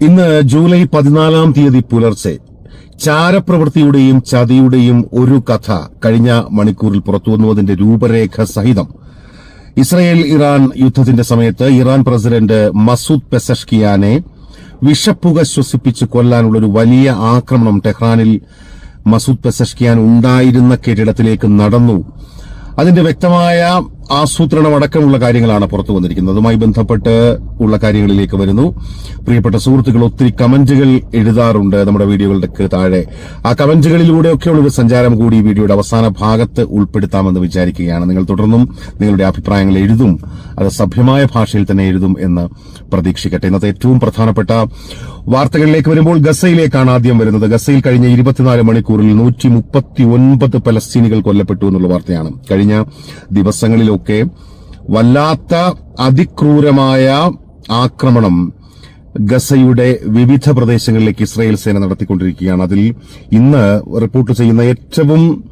ഇന്ന് ജൂലൈ പതിനാലാം തീയതി പുലർച്ചെ ചാരപ്രവൃത്തിയുടെയും ചതിയുടെയും ഒരു കഥ കഴിഞ്ഞ മണിക്കൂറിൽ പുറത്തുവന്നുവതിന്റെ രൂപരേഖ സഹിതം. ഇസ്രയേൽ ഇറാൻ യുദ്ധത്തിന്റെ സമയത്ത് ഇറാൻ പ്രസിഡന്റ് മസൂദ് പെസഷ്കിയാനെ വിഷപ്പുക ശ്വസിപ്പിച്ച് കൊല്ലാനുള്ള ഒരു വലിയ ആക്രമണം ടെഹ്റാനിൽ മസൂദ് പെസഷ്കിയാൻ ഉണ്ടായിരുന്ന കെട്ടിടത്തിലേക്ക് നടന്നു. അതിന്റെ വ്യക്തമായ ആസൂത്രണം അടക്കമുള്ള കാര്യങ്ങളാണ് പുറത്തു വന്നിരിക്കുന്നത്. അതുമായി ബന്ധപ്പെട്ട് ഉള്ള കാര്യങ്ങളിലേക്ക് വരുന്നു. പ്രിയപ്പെട്ട സുഹൃത്തുക്കൾ ഒത്തിരി കമന്റുകൾ എഴുതാറുണ്ട് നമ്മുടെ വീഡിയോകളുടെ താഴെ. ആ കമന്റുകളിലൂടെയൊക്കെയുള്ള ഒരു സഞ്ചാരം കൂടി ഈ വീഡിയോയുടെ അവസാന ഭാഗത്ത് ഉൾപ്പെടുത്താമെന്ന് വിചാരിക്കുകയാണ്. നിങ്ങൾ തുടർന്നും നിങ്ങളുടെ അഭിപ്രായങ്ങൾ എഴുതും. അത് സഭ്യമായ ഭാഷയിൽ തന്നെ എഴുതും എന്ന് പ്രതീക്ഷിക്കട്ടെ. ഇന്നത്തെ ഏറ്റവും പ്രധാനപ്പെട്ട വാർത്തകളിലേക്ക് വരുമ്പോൾ ഗസയിലേക്കാണ് ആദ്യം വരുന്നത്. ഗസയിൽ കഴിഞ്ഞ ഇരുപത്തിനാല് മണിക്കൂറിൽ നൂറ്റി മുപ്പത്തി ഒൻപത് പലസ്തീനികൾ കൊല്ലപ്പെട്ടു എന്നുള്ള വാർത്തയാണ്. കഴിഞ്ഞ ദിവസങ്ങളിലൊക്കെ വല്ലാത്ത അതിക്രൂരമായ ആക്രമണം ഗസയുടെ വിവിധ പ്രദേശങ്ങളിലേക്ക് ഇസ്രായേൽ സേന നടത്തിക്കൊണ്ടിരിക്കുകയാണ്. അതിൽ ഇന്ന് റിപ്പോർട്ട് ചെയ്യുന്ന ഏറ്റവും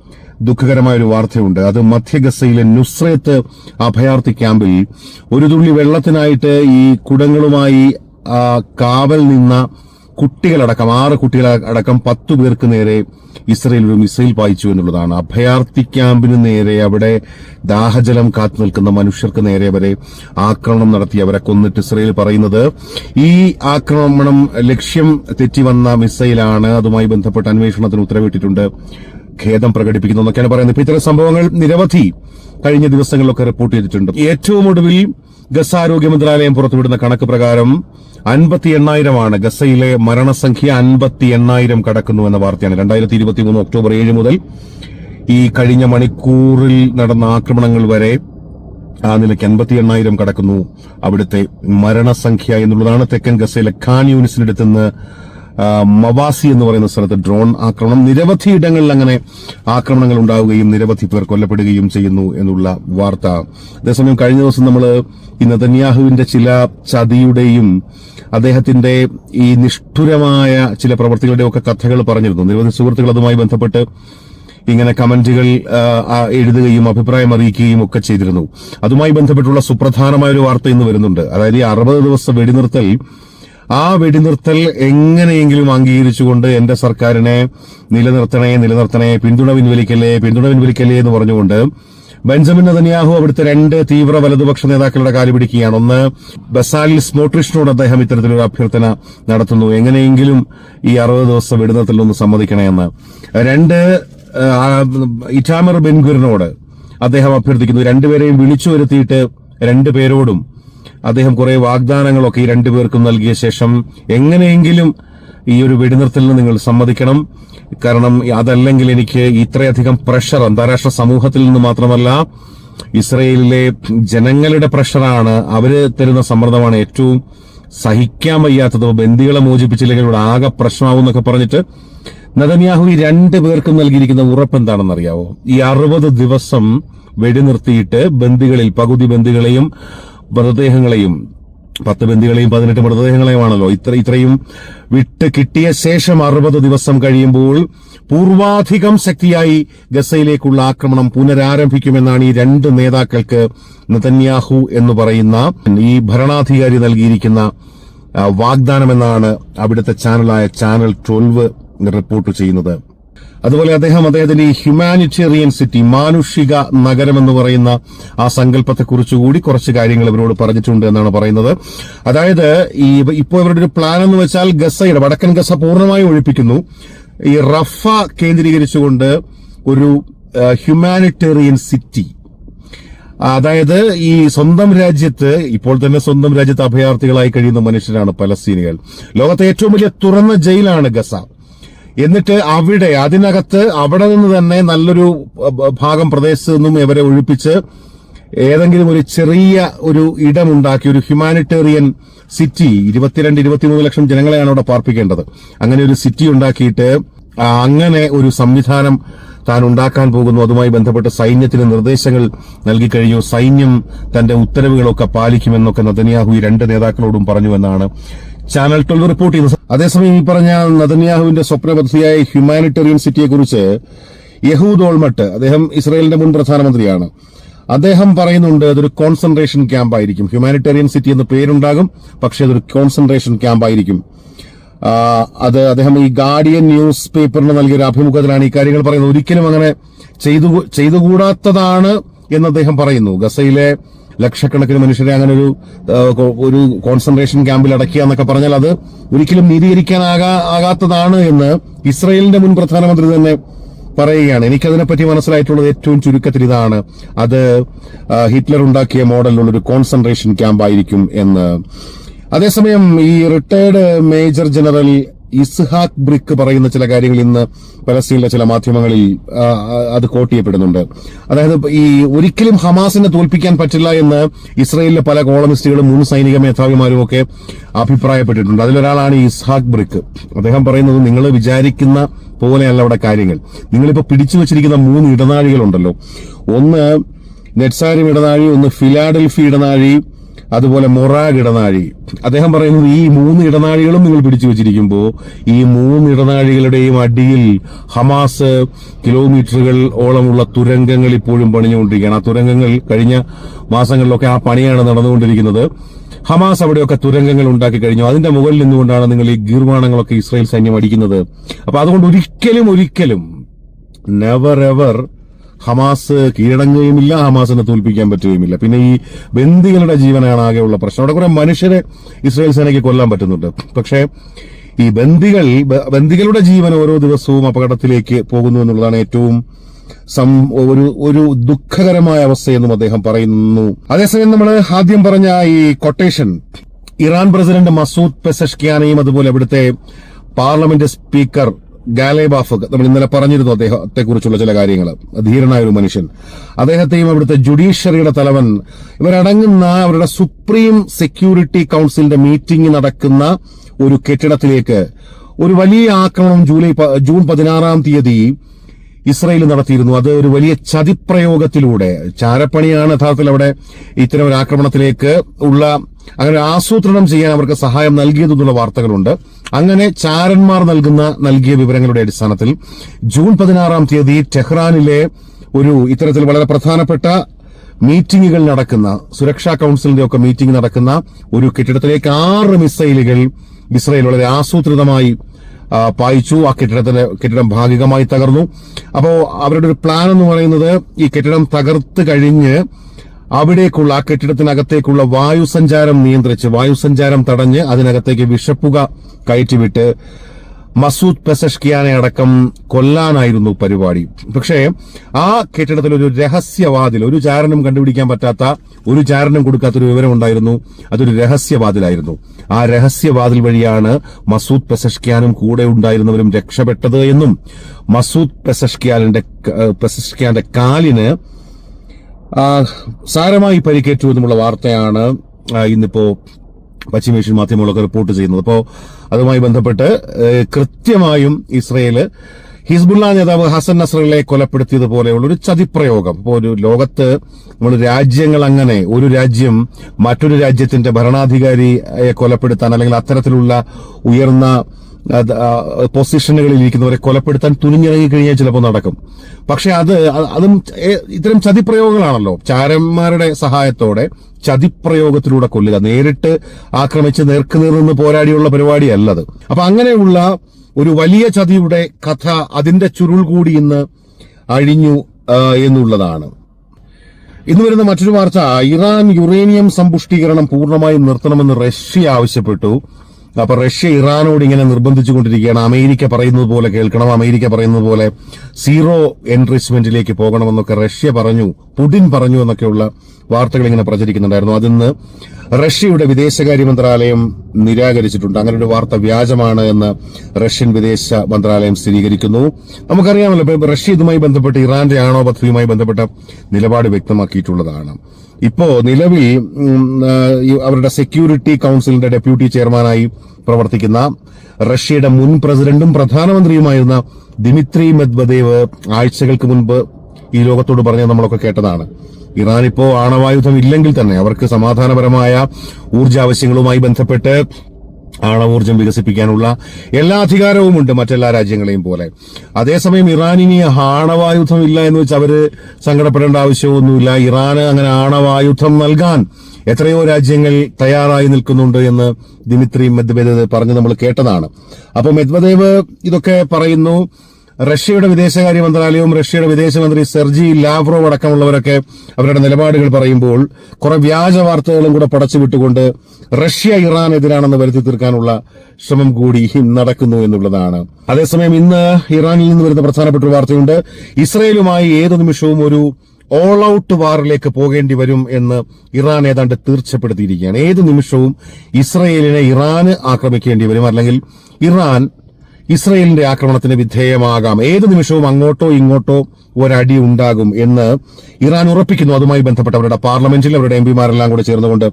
ദുഃഖകരമായ ഒരു വാർത്തയുണ്ട്. അത് മധ്യ ഗസയിലെ നുസ്രത്ത് അഭയാർത്ഥി ക്യാമ്പിൽ ഒരു തുള്ളി വെള്ളത്തിനായിട്ട് ഈ കുടങ്ങളുമായി കാവൽ നിന്ന കുട്ടികളടക്കം ആറ് കുട്ടികളടക്കം പത്തു പേർക്ക് നേരെ ഇസ്രയേൽ ഒരു മിസൈൽ പായിച്ചു എന്നുള്ളതാണ്. അഭയാർത്ഥി ക്യാമ്പിന് നേരെ അവിടെ ദാഹജലം കാത്തു നിൽക്കുന്ന മനുഷ്യർക്ക് നേരെ വരെ ആക്രമണം നടത്തി അവരെ കൊന്നിട്ട് ഇസ്രയേൽ പറയുന്നത് ഈ ആക്രമണം ലക്ഷ്യം തെറ്റി വന്ന മിസൈലാണ്. അതുമായി ബന്ധപ്പെട്ട അന്വേഷണത്തിന് ഉത്തരവിട്ടിട്ടുണ്ട്. ഖേദം പ്രകടിപ്പിക്കുന്നു എന്നൊക്കെയാണ് പറയുന്നത്. ഇത്തരം സംഭവങ്ങൾ നിരവധി കഴിഞ്ഞ ദിവസങ്ങളിലൊക്കെ റിപ്പോർട്ട് ചെയ്തിട്ടുണ്ട്. ഏറ്റവും ഒടുവിൽ ഗസ ആരോഗ്യ മന്ത്രാലയം പുറത്തുവിടുന്ന കണക്ക് പ്രകാരം അൻപത്തി എണ്ണായിരമാണ് ഗസയിലെ മരണസംഖ്യ അൻപത്തി എണ്ണായിരം കടക്കുന്നു എന്ന വാർത്തയാണ്. രണ്ടായിരത്തി ഇരുപത്തി മൂന്ന് ഒക്ടോബർ ഏഴ് മുതൽ ഈ കഴിഞ്ഞ മണിക്കൂറിൽ നടന്ന ആക്രമണങ്ങൾ വരെ ആ നിലയ്ക്ക് അൻപത്തി എണ്ണായിരം കടക്കുന്നു. അവിടുത്തെ മരണസംഖ്യ എന്നുള്ളതാണ് തെക്കൻ ഗസയിലെ ഖാൻ യൂണിസിനടുത്തുനിന്ന് മവാസി എന്ന് പറയുന്ന സ്ഥലത്ത് ഡ്രോൺ ആക്രമണം. നിരവധി ഇടങ്ങളിൽ അങ്ങനെ ആക്രമണങ്ങൾ ഉണ്ടാവുകയും നിരവധി പേർ കൊല്ലപ്പെടുകയും ചെയ്യുന്നു എന്നുള്ള വാർത്ത. അതേസമയം കഴിഞ്ഞ ദിവസം നമ്മൾ ഈ നതന്യാഹുവിന്റെ ചില ചതിയുടെയും അദ്ദേഹത്തിന്റെ ഈ നിഷ്ഠുരമായ ചില പ്രവർത്തികളുടെയും ഒക്കെ കഥകൾ പറഞ്ഞിരുന്നു. നിരവധി സുഹൃത്തുക്കൾ അതുമായി ബന്ധപ്പെട്ട് ഇങ്ങനെ കമന്റുകൾ എഴുതുകയും അഭിപ്രായം അറിയിക്കുകയും ഒക്കെ ചെയ്തിരുന്നു. അതുമായി ബന്ധപ്പെട്ടുള്ള സുപ്രധാനമായ ഒരു വാർത്ത ഇന്ന് വരുന്നുണ്ട്. അതായത് ഈ അറുപത് ദിവസം വെടിനിർത്തൽ ആ വെടിനിർത്തൽ എങ്ങനെയെങ്കിലും അംഗീകരിച്ചുകൊണ്ട് എന്റെ സർക്കാരിനെ നിലനിർത്തണേ നിലനിർത്തണേ പിന്തുണ പിൻവലിക്കല്ലേ പിന്തുണ പിൻവലിക്കല്ലേ എന്ന് പറഞ്ഞുകൊണ്ട് ബെഞ്ചമിൻ നെതന്യാഹു അവിടുത്തെ രണ്ട് തീവ്ര വലതുപക്ഷ നേതാക്കളുടെ കാലി പിടിക്കുകയാണ്. ഒന്ന് ബസാലിൽ സ്മോട്രിഷിനോട് അദ്ദേഹം ഇത്തരത്തിലൊരു അഭ്യർത്ഥന നടത്തുന്നു. എങ്ങനെയെങ്കിലും ഈ അറുപത് ദിവസം വെടിനിർത്തൽ ഒന്ന് സമ്മതിക്കണമെന്ന് രണ്ട് ഇറ്റാമർ ബെൻഗുറിനോട് അദ്ദേഹം അഭ്യർത്ഥിക്കുന്നു. രണ്ടുപേരെയും വിളിച്ചു വരുത്തിയിട്ട് രണ്ടുപേരോടും അദ്ദേഹം കുറെ വാഗ്ദാനങ്ങളൊക്കെ ഈ രണ്ടുപേർക്കും നൽകിയ ശേഷം എങ്ങനെയെങ്കിലും ഈ ഒരു വെടിനിർത്തലിന് നിങ്ങൾ സമ്മതിക്കണം. കാരണം അതല്ലെങ്കിൽ എനിക്ക് ഇത്രയധികം പ്രഷർ അന്താരാഷ്ട്ര സമൂഹത്തിൽ നിന്ന് മാത്രമല്ല ഇസ്രയേലിലെ ജനങ്ങളുടെ പ്രഷറാണ് അവർ തരുന്ന സമ്മർദ്ദമാണ് ഏറ്റവും സഹിക്കാൻ വയ്യാത്തത്. ബന്ദികളെ മോചിപ്പിച്ചില്ലെങ്കിൽ ഇവിടെ ആകെ പ്രശ്നമാവും എന്നൊക്കെ പറഞ്ഞിട്ട് നദന്യാഹു ഈ രണ്ടു പേർക്കും നൽകിയിരിക്കുന്ന ഉറപ്പ് എന്താണെന്ന് അറിയാവോ ഈ അറുപത് ദിവസം വെടിനിർത്തിയിട്ട് ബന്ദികളിൽ പകുതി ബന്ദികളെയും മൃതദേഹങ്ങളെയും പത്ത് ബന്ദികളെയും പതിനെട്ട് മൃതദേഹങ്ങളെയുമാണല്ലോ. ഇത്ര ഇത്രയും വിട്ട് കിട്ടിയ ശേഷം അറുപത് ദിവസം കഴിയുമ്പോൾ പൂർവാധികം ശക്തിയായി ഗസയിലേക്കുള്ള ആക്രമണം പുനരാരംഭിക്കുമെന്നാണ് ഈ രണ്ട് നേതാക്കൾക്ക് നതന്യാഹു എന്ന് പറയുന്ന ഈ ഭരണാധികാരി നൽകിയിരിക്കുന്ന വാഗ്ദാനം വാഗ്ദാനമെന്നാണ് അവിടുത്തെ ചാനലായ ചാനൽ ട്വൽവ് റിപ്പോർട്ട് ചെയ്യുന്നത്. അതുപോലെ അദ്ദേഹം അദ്ദേഹത്തിന്റെ ഈ ഹ്യൂമാനിറ്റേറിയൻ സിറ്റി മാനുഷിക നഗരം എന്ന് പറയുന്ന ആ സങ്കല്പത്തെക്കുറിച്ച് കൂടി കുറച്ച് കാര്യങ്ങൾ ഇവരോട് പറഞ്ഞിട്ടുണ്ട് എന്നാണ് പറയുന്നത്. അതായത് ഈ ഇപ്പോൾ ഇവരുടെ ഒരു പ്ലാൻ എന്ന് വെച്ചാൽ ഗസയുടെ വടക്കൻ ഗസ പൂർണമായി ഒഴിപ്പിക്കുന്നു. ഈ റഫ കേന്ദ്രീകരിച്ചുകൊണ്ട് ഒരു ഹ്യൂമാനിറ്റേറിയൻ സിറ്റി. അതായത് ഈ സ്വന്തം രാജ്യത്ത് ഇപ്പോൾ തന്നെ സ്വന്തം രാജ്യത്ത് അഭയാർത്ഥികളായി കഴിയുന്ന മനുഷ്യരാണ് പലസ്തീനികൾ. ലോകത്തെ ഏറ്റവും വലിയ തുറന്ന ജയിലാണ് ഗസ. എന്നിട്ട് അവിടെ അതിനകത്ത് അവിടെ നിന്ന് തന്നെ നല്ലൊരു ഭാഗം പ്രദേശത്ത് നിന്നും ഇവരെ ഒഴിപ്പിച്ച് ഏതെങ്കിലും ഒരു ചെറിയ ഒരു ഇടമുണ്ടാക്കി ഒരു ഹ്യൂമാനിറ്റേറിയൻ സിറ്റി ഇരുപത്തിരണ്ട് ഇരുപത്തിമൂന്ന് ലക്ഷം ജനങ്ങളെയാണ് അവിടെ പാർപ്പിക്കേണ്ടത്. അങ്ങനെ ഒരു സിറ്റി ഉണ്ടാക്കിയിട്ട് അങ്ങനെ ഒരു സംവിധാനം താൻ ഉണ്ടാക്കാൻ പോകുന്നു. അതുമായി ബന്ധപ്പെട്ട് സൈന്യത്തിന് നിർദ്ദേശങ്ങൾ നൽകി കഴിഞ്ഞു. സൈന്യം തന്റെ ഉത്തരവുകളൊക്കെ പാലിക്കുമെന്നൊക്കെ നദനിയാഹു ഈ രണ്ട് നേതാക്കളോടും പറഞ്ഞുവെന്നാണ് ചാനൽ ട്വൽവ് റിപ്പോർട്ട് ചെയ്ത. അതേസമയം ഈ പറഞ്ഞ നദന്യാഹുവിന്റെ സ്വപ്ന പദ്ധതിയായ ഹ്യൂമാനിറ്റേറിയൻ സിറ്റിയെക്കുറിച്ച് യഹൂദ് ഓൾമട്ട് അദ്ദേഹം ഇസ്രായേലിന്റെ മുൻ പ്രധാനമന്ത്രിയാണ്. അദ്ദേഹം പറയുന്നുണ്ട് അതൊരു കോൺസെൻട്രേഷൻ ക്യാമ്പായിരിക്കും ഹ്യൂമാനിറ്റേറിയൻ സിറ്റി എന്ന് പേരുണ്ടാകും പക്ഷേ അതൊരു കോൺസെൻട്രേഷൻ ക്യാമ്പായിരിക്കും അത് അദ്ദേഹം ഈ ഗാർഡിയൻ ന്യൂസ് പേപ്പറിന് നൽകിയ ഒരു അഭിമുഖത്തിലാണ് ഈ കാര്യങ്ങൾ പറയുന്നത്. ഒരിക്കലും അങ്ങനെ ചെയ്തു ചെയ്തുകൂടാത്തതാണ് എന്ന് അദ്ദേഹം പറയുന്നു. ഗസയിലെ ലക്ഷക്കണക്കിന് മനുഷ്യരെ അങ്ങനെ ഒരു ഒരു കോൺസെൻട്രേഷൻ ക്യാമ്പിൽ അടക്കുക എന്നൊക്കെ പറഞ്ഞാൽ അത് ഒരിക്കലും നീതീകരിക്കാനാകാ ആകാത്തതാണ് എന്ന് ഇസ്രയേലിന്റെ മുൻ പ്രധാനമന്ത്രി തന്നെ പറയുകയാണ്. എനിക്കതിനെപ്പറ്റി മനസ്സിലായിട്ടുള്ളത് ഏറ്റവും ചുരുക്കത്തിൽ ഇതാണ്. അത് ഹിറ്റ്ലർ ഉണ്ടാക്കിയ മോഡലിലുള്ള ഒരു കോൺസെൻട്രേഷൻ ക്യാമ്പായിരിക്കും എന്ന്. അതേസമയം ഈ retired major general Yitzhak Brik പറയുന്ന ചില കാര്യങ്ങൾ ഇന്ന് പലസ്തീനിലെ ചില മാധ്യമങ്ങളിൽ അത് കോട്ട് ചെയ്യപ്പെടുന്നുണ്ട്. അതായത് ഈ ഒരിക്കലും ഹമാസിനെ തോൽപ്പിക്കാൻ പറ്റില്ല എന്ന് ഇസ്രയേലിലെ പല കോളമിസ്റ്റുകളും മുൻ സൈനിക മേധാവിമാരും ഒക്കെ അഭിപ്രായപ്പെട്ടിട്ടുണ്ട്. അതിലൊരാളാണ് ഇസ്ഹാഖ് ബ്രിക്ക്. അദ്ദേഹം പറയുന്നത് നിങ്ങൾ വിചാരിക്കുന്ന പോലെയല്ല അവിടെ കാര്യങ്ങൾ. നിങ്ങളിപ്പോൾ പിടിച്ചു വെച്ചിരിക്കുന്ന മൂന്ന് ഇടനാഴികളുണ്ടല്ലോ. ഒന്ന് നെറ്റ്സാരി ഇടനാഴി ഒന്ന് ഫിലാഡൽഫി ഇടനാഴി അതുപോലെ മൊറാഗ് ഇടനാഴി. അദ്ദേഹം പറയുന്നത് ഈ മൂന്ന് ഇടനാഴികളും നിങ്ങൾ പിടിച്ചു വെച്ചിരിക്കുമ്പോൾ ഈ മൂന്ന് ഇടനാഴികളുടെയും അടിയിൽ ഹമാസ് കിലോമീറ്ററുകൾ ഓളമുള്ള തുരങ്കങ്ങൾ ഇപ്പോഴും പണിഞ്ഞുകൊണ്ടിരിക്കുകയാണ്. ആ തുരങ്കങ്ങൾ കഴിഞ്ഞ മാസങ്ങളിലൊക്കെ ആ പണിയാണ് നടന്നുകൊണ്ടിരിക്കുന്നത്. ഹമാസ് അവിടെയൊക്കെ തുരങ്കങ്ങൾ ഉണ്ടാക്കി കഴിഞ്ഞു. അതിന്റെ മുകളിൽ നിന്നുകൊണ്ടാണ് നിങ്ങൾ ഈ ഗീർവാണങ്ങളൊക്കെ ഇസ്രായേൽ സൈന്യം അടിക്കുന്നത്. അപ്പൊ അതുകൊണ്ട് ഒരിക്കലും ഒരിക്കലും നെവർ എവർ ഹമാസ് കീഴടങ്ങുകയുമില്ല ഹമാസിനെ തോൽപ്പിക്കാൻ പറ്റുകയുമില്ല. പിന്നെ ഈ ബന്ദികളുടെ ജീവനാണ് ആകെയുള്ള പ്രശ്നം. അവിടെ കുറെ മനുഷ്യരെ ഇസ്രായേൽ സേനയ്ക്ക് കൊല്ലാൻ പറ്റുന്നുണ്ട്. പക്ഷേ ഈ ബന്ദികൾ ബന്ദികളുടെ ജീവൻ ഓരോ ദിവസവും അപകടത്തിലേക്ക് പോകുന്നു എന്നുള്ളതാണ് ഏറ്റവും ഒരു ഒരു ദുഃഖകരമായ അവസ്ഥയെന്നും അദ്ദേഹം പറയുന്നു. അതേസമയം നമ്മൾ ആദ്യം പറഞ്ഞ ഈ കൊട്ടേഷൻ ഇറാൻ പ്രസിഡന്റ് മസൂദ് പെസഷ്കിയാനെയും അതുപോലെ അവിടുത്തെ പാർലമെന്റ് സ്പീക്കർ ഗാലേബാഫ് നമ്മൾ ഇന്നലെ പറഞ്ഞിരുന്നു അദ്ദേഹത്തെ കുറിച്ചുള്ള ചില കാര്യങ്ങൾ ധീരനായ ഒരു മനുഷ്യൻ. അദ്ദേഹത്തെയും അവിടുത്തെ ജുഡീഷ്യറിയുടെ തലവൻ ഇവരടങ്ങുന്ന അവരുടെ സുപ്രീം സെക്യൂരിറ്റി കൌൺസിലിന്റെ മീറ്റിംഗ് നടക്കുന്ന ഒരു കെട്ടിടത്തിലേക്ക് ഒരു വലിയ ആക്രമണം ജൂലൈ ജൂൺ പതിനാറാം തീയതി ഇസ്രയേൽ നടത്തിയിരുന്നു. അത് ഒരു വലിയ ചതിപ്രയോഗത്തിലൂടെ ചാരപ്പണിയാണ് യഥാർത്ഥത്തിൽ അവിടെ ഇത്തരം ഒരു ആക്രമണത്തിലേക്ക് ഉള്ള അങ്ങനെ ആസൂത്രണം ചെയ്യാൻ അവർക്ക് സഹായം നൽകിയതെന്നുള്ള വാർത്തകളുണ്ട്. അങ്ങനെ ചാരന്മാർ നൽകുന്ന നൽകിയ വിവരങ്ങളുടെ അടിസ്ഥാനത്തിൽ ജൂൺ പതിനാറാം തീയതി ടെഹ്റാനിലെ ഒരു ഇത്തരത്തിൽ വളരെ പ്രധാനപ്പെട്ട മീറ്റിംഗുകൾ നടക്കുന്ന സുരക്ഷാ കൌൺസിലിന്റെ ഒക്കെ മീറ്റിംഗ് നടക്കുന്ന ഒരു കെട്ടിടത്തിലേക്ക് ആറ് മിസൈലുകൾ ഇസ്രയേൽ വളരെ ആസൂത്രിതമായി പായിച്ചു. ആ കെട്ടിടത്തിന് കെട്ടിടം ഭാഗികമായി തകർന്നു. അപ്പോൾ അവരുടെ ഒരു പ്ലാൻ എന്ന് പറയുന്നത് ഈ കെട്ടിടം തകർത്ത് കഴിഞ്ഞ് അവിടേക്കുള്ള ആ കെട്ടിടത്തിനകത്തേക്കുള്ള വായുസഞ്ചാരം നിയന്ത്രിച്ച് വായുസഞ്ചാരം തടഞ്ഞ് അതിനകത്തേക്ക് വിഷപ്പുക കയറ്റിവിട്ട് മസൂദ് പെസഷ്കിയാനെ അടക്കം കൊല്ലാനായിരുന്നു പരിപാടി. പക്ഷേ ആ കെട്ടിടത്തിൽ ഒരു രഹസ്യവാതിൽ ഒരു ചാരനും കണ്ടുപിടിക്കാൻ പറ്റാത്ത ഒരു ചാരനും കൊടുക്കാത്തൊരു വിവരം ഉണ്ടായിരുന്നു അതൊരു രഹസ്യവാതിലായിരുന്നു. ആ രഹസ്യവാതിൽ വഴിയാണ് മസൂദ് പെസഷ്കിയാനും കൂടെ ഉണ്ടായിരുന്നവരും രക്ഷപ്പെട്ടത് എന്നും മസൂദ് പെസഷ്കിയാലിന്റെ പെസഷ്കിയാന്റെ കാലിന് സാരമായി പരിക്കേറ്റു എന്നുള്ള വാർത്തയാണ് ഇന്നിപ്പോ പശ്ചിമേഷ്യൻ മാധ്യമങ്ങളൊക്കെ റിപ്പോർട്ട് ചെയ്യുന്നത്. അപ്പോൾ അതുമായി ബന്ധപ്പെട്ട് കൃത്യമായും ഇസ്രയേൽ ഹിസ്ബുള്ള നേതാവ് ഹസൻ നസ്രലെ കൊലപ്പെടുത്തിയതുപോലെയുള്ള ഒരു ചതിപ്രയോഗം. ഇപ്പോൾ ഒരു ലോകത്ത് നമ്മൾ രാജ്യങ്ങൾ അങ്ങനെ ഒരു രാജ്യം മറ്റൊരു രാജ്യത്തിന്റെ ഭരണാധികാരിയെ കൊലപ്പെടുത്താൻ അല്ലെങ്കിൽ അത്തരത്തിലുള്ള ഉയർന്ന പൊസിഷനുകളിൽ ഇരിക്കുന്നവരെ കൊലപ്പെടുത്താൻ തുനിഞ്ഞിറങ്ങി കഴിഞ്ഞാൽ ചിലപ്പോൾ നടക്കും. പക്ഷെ അത് അതും ഇത്തരം ചതിപ്രയോഗങ്ങളാണല്ലോ. ചാരന്മാരുടെ സഹായത്തോടെ ചതിപ്രയോഗത്തിലൂടെ കൊല്ലുക. നേരിട്ട് ആക്രമിച്ച് നേർക്കുനേർ നിന്ന് പോരാടിയുള്ള പരിപാടിയല്ലത്. അപ്പൊ അങ്ങനെയുള്ള ഒരു വലിയ ചതിയുടെ കഥ അതിന്റെ ചുരുൾ കൂടി ഇന്ന് അഴിഞ്ഞു എന്നുള്ളതാണ്. ഇന്ന് വരുന്ന മറ്റൊരു വാർത്ത ഇറാൻ യുറേനിയം സമ്പുഷ്ടീകരണം പൂർണമായും നിർത്തണമെന്ന് റഷ്യ ആവശ്യപ്പെട്ടു. അപ്പൊ റഷ്യ ഇറാനോട് ഇങ്ങനെ നിർബന്ധിച്ചുകൊണ്ടിരിക്കുകയാണ് അമേരിക്ക പറയുന്നത് പോലെ കേൾക്കണം. അമേരിക്ക പറയുന്നത് പോലെ സീറോ എൻട്രിച്ച്മെന്റിലേക്ക് പോകണമെന്നൊക്കെ റഷ്യ പറഞ്ഞു പുടിൻ പറഞ്ഞു എന്നൊക്കെയുള്ള വാർത്തകൾ ഇങ്ങനെ പ്രചരിക്കുന്നുണ്ടായിരുന്നു. അതിന്ന് റഷ്യയുടെ വിദേശകാര്യ മന്ത്രാലയം നിരാകരിച്ചിട്ടുണ്ട്. അങ്ങനെ ഒരു വാർത്ത വ്യാജമാണ് എന്ന് റഷ്യൻ വിദേശ മന്ത്രാലയം സ്ഥിരീകരിക്കുന്നു. നമുക്കറിയാമല്ലോ റഷ്യ ഇതുമായി ബന്ധപ്പെട്ട് ഇറാന്റെ ആണോ പദ്ധതിയുമായി ബന്ധപ്പെട്ട നിലപാട് വ്യക്തമാക്കിയിട്ടുള്ളതാണ്. ഇപ്പോ നിലവിൽ അവരുടെ സെക്യൂരിറ്റി കൌൺസിലിന്റെ ഡെപ്യൂട്ടി ചെയർമാനായി പ്രവർത്തിക്കുന്ന റഷ്യയുടെ മുൻ പ്രസിഡന്റും പ്രധാനമന്ത്രിയുമായിരുന്ന ദിമിത്രി മെദ്വദേവ് ആഴ്ചകൾക്ക് മുൻപ് ഈ ലോകത്തോട് പറഞ്ഞ നമ്മളൊക്കെ കേട്ടതാണ്. ഇറാൻ ഇപ്പോ ആണവായുധം ഇല്ലെങ്കിൽ തന്നെ അവർക്ക് സമാധാനപരമായ ഊർജ ആവശ്യങ്ങളുമായി ബന്ധപ്പെട്ട് ആണവോർജം വികസിപ്പിക്കാനുള്ള എല്ലാ അധികാരവും ഉണ്ട് മറ്റെല്ലാ രാജ്യങ്ങളെയും പോലെ. അതേസമയം ഇറാനിനി ആണവായുധം ഇല്ല എന്ന് വെച്ച് അവർ സങ്കടപ്പെടേണ്ട ആവശ്യമൊന്നുമില്ല. ഇറാന് അങ്ങനെ ആണവായുധം നൽകാൻ എത്രയോ രാജ്യങ്ങൾ തയ്യാറായി നിൽക്കുന്നുണ്ട് എന്ന് ദിമിത്രി മെദ്വദേവ് പറഞ്ഞ് നമ്മൾ കേട്ടതാണ്. അപ്പൊ മെദ്വദേവ് ഇതൊക്കെ പറയുന്നു റഷ്യയുടെ വിദേശകാര്യ മന്ത്രാലയവും റഷ്യയുടെ വിദേശമന്ത്രി സെർജി ലാവ്റോവ് അടക്കമുള്ളവരൊക്കെ അവരുടെ നിലപാടുകൾ പറയുമ്പോൾ കുറെ വ്യാജ വാർത്തകളും കൂടെ പടച്ചുവിട്ടുകൊണ്ട് റഷ്യ ഇറാൻ എതിരാണെന്ന് വരുത്തി തീർക്കാനുള്ള ശ്രമം കൂടി നടക്കുന്നു എന്നുള്ളതാണ്. അതേസമയം ഇന്ന് ഇറാനിൽ നിന്ന് വരുന്ന പ്രധാനപ്പെട്ട ഒരു വാർത്തയുണ്ട്. ഇസ്രയേലുമായി ഏതു നിമിഷവും ഒരു ഓൾ ഔട്ട് വാറിലേക്ക് പോകേണ്ടി വരും എന്ന് ഇറാൻ ഏതാണ്ട് തീർച്ചപ്പെടുത്തിയിരിക്കുകയാണ്. ഏത് നിമിഷവും ഇസ്രയേലിനെ ഇറാന് ആക്രമിക്കേണ്ടി വരും. അല്ലെങ്കിൽ ഇറാൻ ഇസ്രയേലിന്റെ ആക്രമണത്തിന് വിധേയമാകാം. ഏത് നിമിഷവും അങ്ങോട്ടോ ഇങ്ങോട്ടോ ഒരടി ഉണ്ടാകും എന്ന് ഇറാൻ ഉറപ്പിക്കുന്നു. അതുമായി ബന്ധപ്പെട്ട് അവരുടെ പാർലമെന്റിൽ അവരുടെ എം പിമാരെല്ലാം കൂടെ ചേർന്നുകൊണ്ട്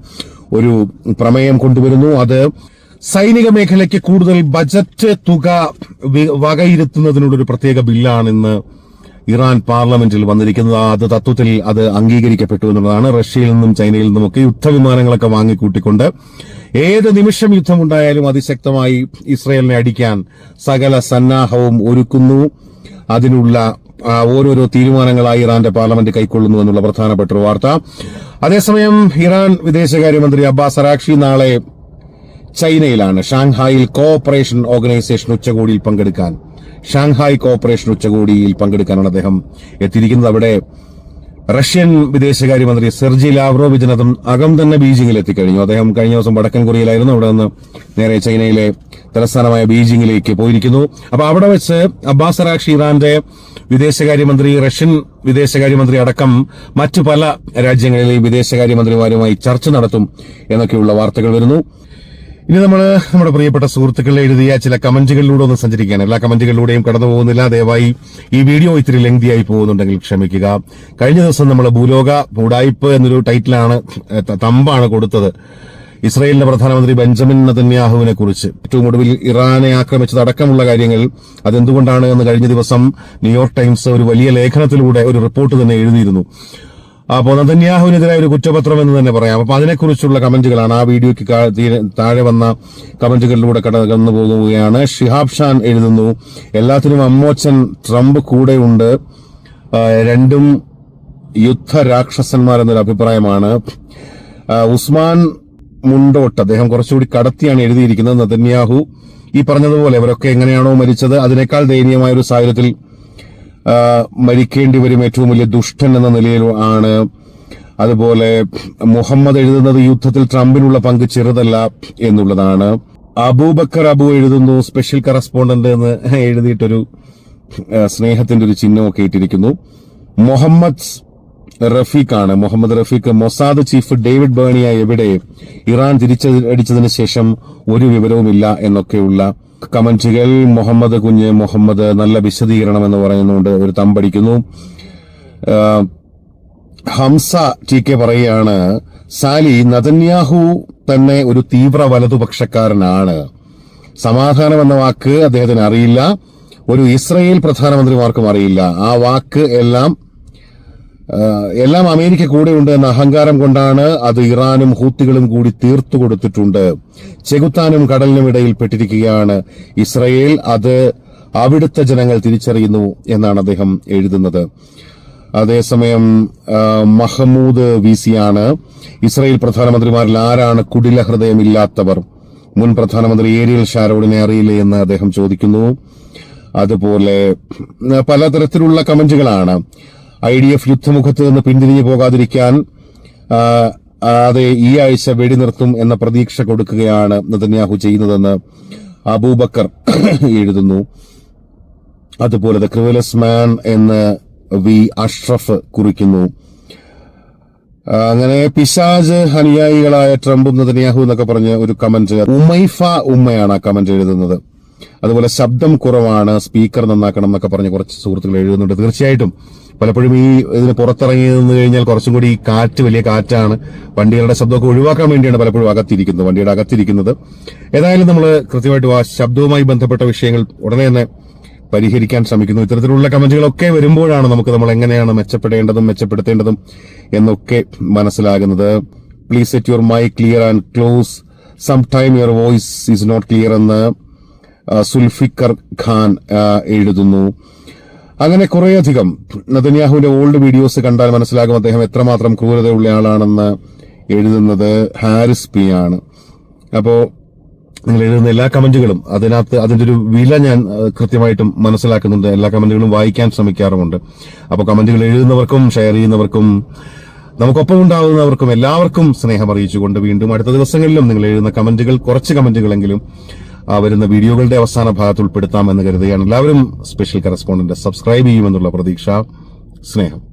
ഒരു പ്രമേയം കൊണ്ടുവരുന്നു. അത് സൈനിക മേഖലയ്ക്ക് കൂടുതൽ ബജറ്റ് തുക വകയിരുത്തുന്നതിനുള്ളൊരു പ്രത്യേക ബില്ലാണെന്ന് ഇറാൻ പാർലമെന്റിൽ വന്നിരിക്കുന്നത് അത് തത്വത്തിൽ അത് അംഗീകരിക്കപ്പെട്ടു എന്നുള്ളതാണ്. റഷ്യയിൽ നിന്നും ചൈനയിൽ നിന്നുമൊക്കെ യുദ്ധവിമാനങ്ങളൊക്കെ വാങ്ങിക്കൂട്ടിക്കൊണ്ട് ഏത് നിമിഷം യുദ്ധമുണ്ടായാലും അതിശക്തമായി ഇസ്രയേലിനെ അടിക്കാൻ സകല സന്നാഹവും ഒരുക്കുന്നു. അതിനുള്ള ഓരോരോ തീരുമാനങ്ങളായി ഇറാന്റെ പാർലമെന്റ് കൈക്കൊള്ളുന്നു എന്നുള്ള പ്രധാനപ്പെട്ട ഒരു വാർത്ത. അതേസമയം ഇറാൻ വിദേശകാര്യമന്ത്രി അബ്ബാസ് അറാക്ഷി നാളെ ചൈനയിലാണ്. ഷാങ്ഹായിൽ കോഓപ്പറേഷൻ ഓർഗനൈസേഷൻ ഉച്ചകോടിയിൽ പങ്കെടുക്കാൻ ഷാങ്ഹായ് കോർപ്പറേഷൻ ഉച്ചകോടിയിൽ പങ്കെടുക്കാനാണ് അദ്ദേഹം എത്തിയിരിക്കുന്നത്. അവിടെ റഷ്യൻ വിദേശകാര്യമന്ത്രി സെർജി ലാവ്റോവ് ഇതിനകം അകം തന്നെ ബീജിംഗിൽ എത്തിക്കഴിഞ്ഞു. അദ്ദേഹം കഴിഞ്ഞ ദിവസം വടക്കൻ കൊറിയയിലായിരുന്നു. അവിടെ നിന്ന് നേരെ ചൈനയിലെ തലസ്ഥാനമായ ബീജിംഗിലേക്ക് പോയിരിക്കുന്നു. അപ്പൊ അവിടെ വെച്ച് അബ്ബാസ് അറാക്ഷി ഇറാന്റെ വിദേശകാര്യമന്ത്രി റഷ്യൻ വിദേശകാര്യമന്ത്രി അടക്കം മറ്റു പല രാജ്യങ്ങളിലെയും വിദേശകാര്യമന്ത്രിമാരുമായി ചർച്ച നടത്തും എന്നൊക്കെയുള്ള വാർത്തകൾ വരുന്നു. ഇനി നമ്മൾ നമ്മുടെ പ്രിയപ്പെട്ട സുഹൃത്തുക്കൾ എഴുതിയ ചില കമന്റുകളിലൂടെ ഒന്ന് സഞ്ചരിക്കുകയാണ്. എല്ലാ കമന്റുകളിലൂടെയും കടന്നു പോകുന്നില്ല ദയവായി ഈ വീഡിയോ ഇത്തിരി ലെങ്തിയായി പോകുന്നുണ്ടെങ്കിൽ ക്ഷമിക്കുക. കഴിഞ്ഞ ദിവസം നമ്മൾ ഭൂലോക ഉടായ്പ് എന്നൊരു ടൈറ്റിലാണ് തമ്പാണ് കൊടുത്തത്. ഇസ്രയേലിന്റെ പ്രധാനമന്ത്രി ബെഞ്ചമിൻ നതന്യാഹുവിനെ കുറിച്ച്. ഏറ്റവും ഒടുവിൽ ഇറാനെ ആക്രമിച്ചത് അടക്കമുള്ള കാര്യങ്ങൾ അതെന്തുകൊണ്ടാണ് എന്ന് കഴിഞ്ഞ ദിവസം ന്യൂയോർക്ക് ടൈംസ് ഒരു വലിയ ലേഖനത്തിലൂടെ ഒരു റിപ്പോർട്ട് തന്നെ എഴുതിയിരുന്നു. അപ്പോൾ നതന്യാഹുവിനെതിരായ ഒരു കുറ്റപത്രം എന്ന് തന്നെ പറയാം. അപ്പൊ അതിനെക്കുറിച്ചുള്ള കമന്റുകളാണ് ആ വീഡിയോയ്ക്ക് താഴെ വന്ന കമന്റുകളിലൂടെ കടന്നു പോകുകയാണ്. ഷിഹാബ് ഷാൻ എഴുതുന്നു എല്ലാത്തിനും അമ്മോച്ചൻ ട്രംപ് കൂടെയുണ്ട്. രണ്ടും രണ്ടും യുദ്ധരാക്ഷസന്മാർ എന്നൊരു അഭിപ്രായമാണ് ഉസ്മാൻ മുണ്ടോട്ട് അദ്ദേഹം കുറച്ചുകൂടി കടത്തിയാണ് എഴുതിയിരിക്കുന്നത് നതന്യാഹു. ഈ പറഞ്ഞതുപോലെ ഇവരൊക്കെ എങ്ങനെയാണോ മരിച്ചത് അതിനേക്കാൾ ദയനീയമായ ഒരു സാഹചര്യത്തിൽ മരിക്കേണ്ടി വരും ഏറ്റവും വലിയ ദുഷ്ടൻ എന്ന നിലയിൽ ആണ്. അതുപോലെ മുഹമ്മദ് എഴുതുന്നത് യുദ്ധത്തിൽ ട്രംപിനുള്ള പങ്ക് ചെറുതല്ല എന്നുള്ളതാണ്. അബൂബക്കർ അബു എഴുതുന്നു സ്പെഷ്യൽ കറസ്പോണ്ടന്റ് എന്ന് എഴുതിയിട്ടൊരു സ്നേഹത്തിന്റെ ഒരു ചിഹ്നമൊക്കെ ഇട്ടിരിക്കുന്നു. Muhammad റഫീഖാണ്. Muhammad Rafeeq Mossad chief David Barnea എവിടെ ഇറാൻ തിരിച്ചടിച്ചതിന് ശേഷം ഒരു വിവരവുമില്ല എന്നൊക്കെയുള്ള കമന്റുകൾ മുഹമ്മദ് കുഞ്ഞ് മുഹമ്മദ് നല്ല വിശദീകരണം എന്ന് പറയുന്നുണ്ട് ഒരു തമ്പടിക്കുന്നു ഹംസ ടി കെ പറയുകയാണ് സാലി നതന്യാഹു തന്നെ ഒരു തീവ്ര വലതുപക്ഷക്കാരനാണ്. സമാധാനം എന്ന വാക്ക് അദ്ദേഹത്തിന് അറിയില്ല. ഒരു ഇസ്രയേൽ പ്രധാനമന്ത്രിമാർക്കും അറിയില്ല. ആ വാക്ക് എല്ലാം എല്ലാം അമേരിക്ക കൂടെയുണ്ട് എന്ന അഹങ്കാരം കൊണ്ടാണ് അത് ഇറാനും ഹൂത്തികളും കൂടി തീർത്തു കൊടുത്തിട്ടുണ്ട്. ചെകുത്താനും കടലിനും ഇടയിൽ പെട്ടിരിക്കുകയാണ്. ഇസ്രയേൽ അത് അവിടുത്തെ ജനങ്ങൾ തിരിച്ചറിയുന്നു എന്നാണ് അദ്ദേഹം എഴുതുന്നത്. അതേസമയം മഹമൂദ് വി സിയാണ് ഇസ്രയേൽ പ്രധാനമന്ത്രിമാരിൽ ആരാണ് കുടില ഹൃദയമില്ലാത്തവർ? മുൻ പ്രധാനമന്ത്രി ഏരിയൽ ഷാരോഡിനെ അറിയില്ലേ എന്ന് അദ്ദേഹം ചോദിക്കുന്നു. അതുപോലെ പലതരത്തിലുള്ള കമന്റുകളാണ്. ഐ ഡി എഫ് യുദ്ധമുഖത്ത് നിന്ന് പിന്തിരിഞ്ഞു പോകാതിരിക്കാൻ അതെ ഈ ആഴ്ച വെടിനിർത്തും എന്ന പ്രതീക്ഷ കൊടുക്കുകയാണ് നതന്യാഹു ചെയ്യുന്നതെന്ന് അബൂബക്കർ എഴുതുന്നു. അതുപോലെ ദ ക്രിവലസ് മാൻ എന്ന് വി അഷ്റഫ് കുറിക്കുന്നു. അങ്ങനെ പിശാജ് അനുയായികളായ ട്രംപും നതന്യാഹു എന്നൊക്കെ പറഞ്ഞ് ഒരു കമന്റ് ഉമൈഫ ഉമ്മയാണ് ആ കമന്റ് എഴുതുന്നത്. അതുപോലെ ശബ്ദം കുറവാണ് സ്പീക്കർ നന്നാക്കണം എന്നൊക്കെ പറഞ്ഞ് കുറച്ച് സുഹൃത്തുക്കൾ എഴുതുന്നുണ്ട്. തീർച്ചയായിട്ടും പലപ്പോഴും ഈ ഇതിന് പുറത്തിറങ്ങി നിന്ന് കഴിഞ്ഞാൽ കുറച്ചും കൂടി കാറ്റ് വലിയ കാറ്റാണ്. വണ്ടികളുടെ ശബ്ദമൊക്കെ ഒഴിവാക്കാൻ വേണ്ടിയാണ് പലപ്പോഴും അകത്തിരിക്കുന്നത് വണ്ടിയുടെ അകത്തിരിക്കുന്നത്. ഏതായാലും നമ്മൾ കൃത്യമായിട്ട് ആ ശബ്ദവുമായി ബന്ധപ്പെട്ട വിഷയങ്ങൾ ഉടനെ തന്നെ പരിഹരിക്കാൻ ശ്രമിക്കുന്നു. ഇത്തരത്തിലുള്ള കമന്റുകളൊക്കെ വരുമ്പോഴാണ് നമുക്ക് നമ്മൾ എങ്ങനെയാണ് മെച്ചപ്പെടേണ്ടതും മെച്ചപ്പെടുത്തേണ്ടതും എന്നൊക്കെ മനസ്സിലാകുന്നത്. Please set your my clear and close some time your voice is not clear എന്ന് സുൽഫിക്കർ ഖാൻ എഴുതുന്നു. അങ്ങനെ കുറേയധികം നദന്യാഹുവിന്റെ ഓൾഡ് വീഡിയോസ് കണ്ടാൽ മനസ്സിലാകും അദ്ദേഹം എത്രമാത്രം ക്രൂരതയുള്ള ആളാണെന്ന് എഴുതുന്നത് ഹാരിസ് പി ആണ്. അപ്പോ നിങ്ങൾ എഴുതുന്ന എല്ലാ കമന്റുകളും അതിനകത്ത് അതിന്റെ ഒരു വില ഞാൻ കൃത്യമായിട്ടും മനസ്സിലാക്കുന്നുണ്ട്. എല്ലാ കമന്റുകളും വായിക്കാൻ ശ്രമിക്കാറുമുണ്ട്. അപ്പോൾ കമന്റുകൾ എഴുതുന്നവർക്കും ഷെയർ ചെയ്യുന്നവർക്കും നമുക്കൊപ്പം ഉണ്ടാകുന്നവർക്കും എല്ലാവർക്കും സ്നേഹം അറിയിച്ചുകൊണ്ട് വീണ്ടും അടുത്ത ദിവസങ്ങളിലും നിങ്ങൾ എഴുതുന്ന കമന്റുകൾ കുറച്ച് കമന്റുകളെങ്കിലും വരുന്ന വീഡിയോകളുടെ അവസാന ഭാഗത്ത് ഉൾപ്പെടുത്താം എന്ന് കരുതുകയാണ്. എല്ലാവരും സ്പെഷ്യൽ കറസ്പോണ്ടന്റ് സബ്സ്ക്രൈബ് ചെയ്യുമെന്നുള്ള പ്രതീക്ഷ. സ്നേഹം.